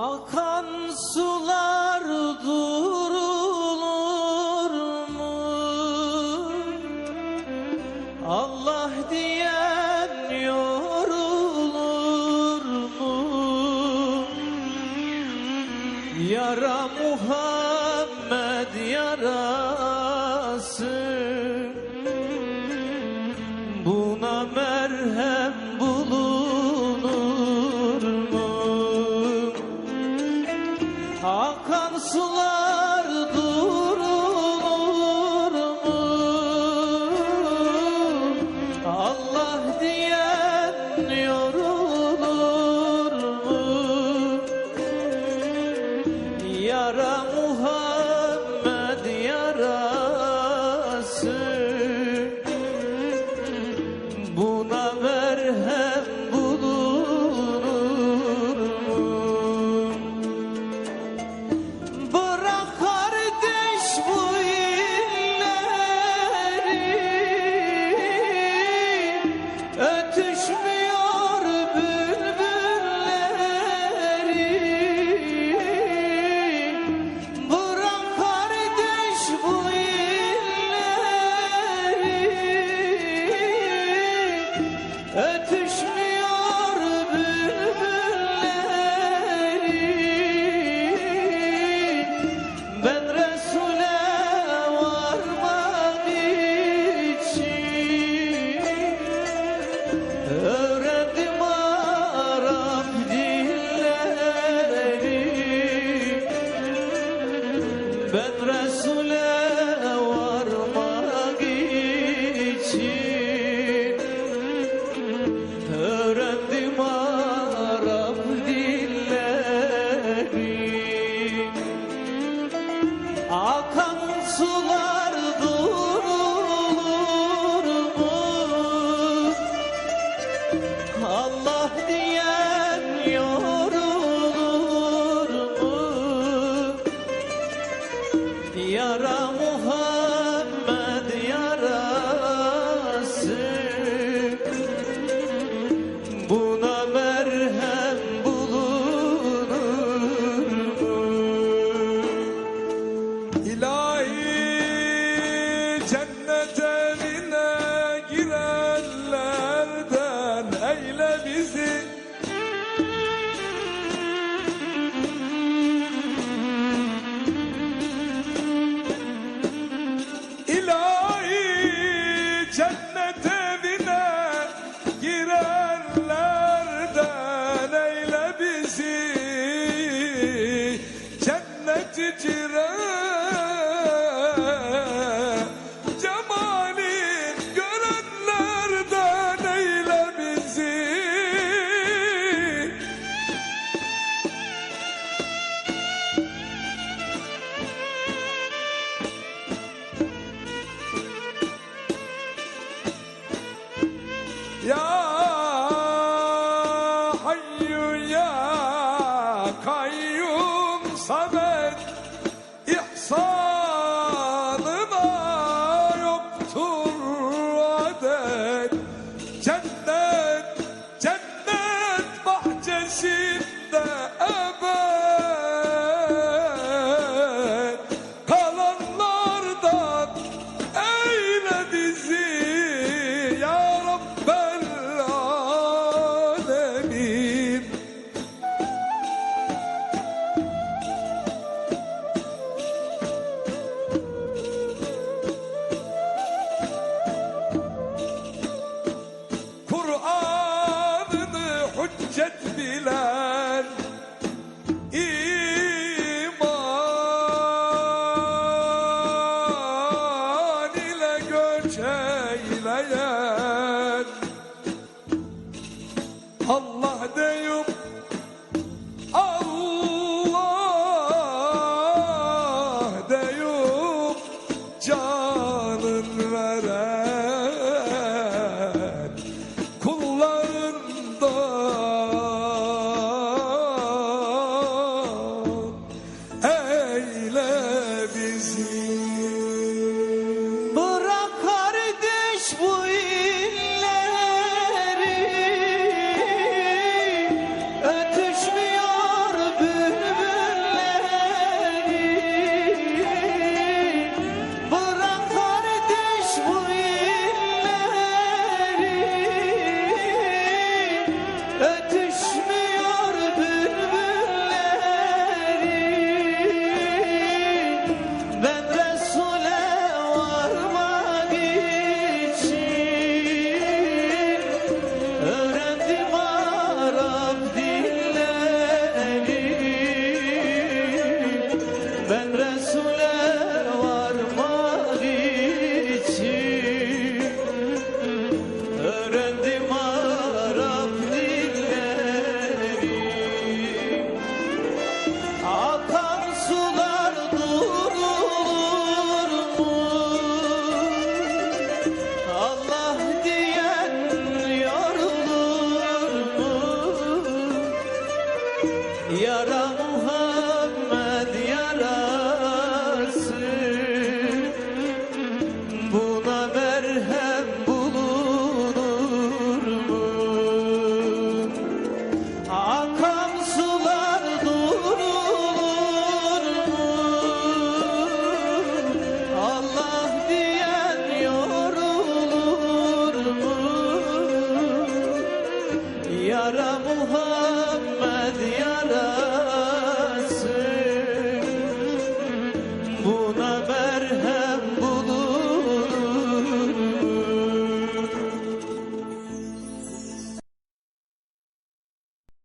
Akan sular durulur mu? Allah diyen yorulur mu? Yara Muhammed yara akan sular. Petra bizi. İlahi cennet Samet ihsanına yoktur adet. Cennet, cennet bahçesinde şeyler Allah deyip Allah deyip canın veren kullarından eyle bizi.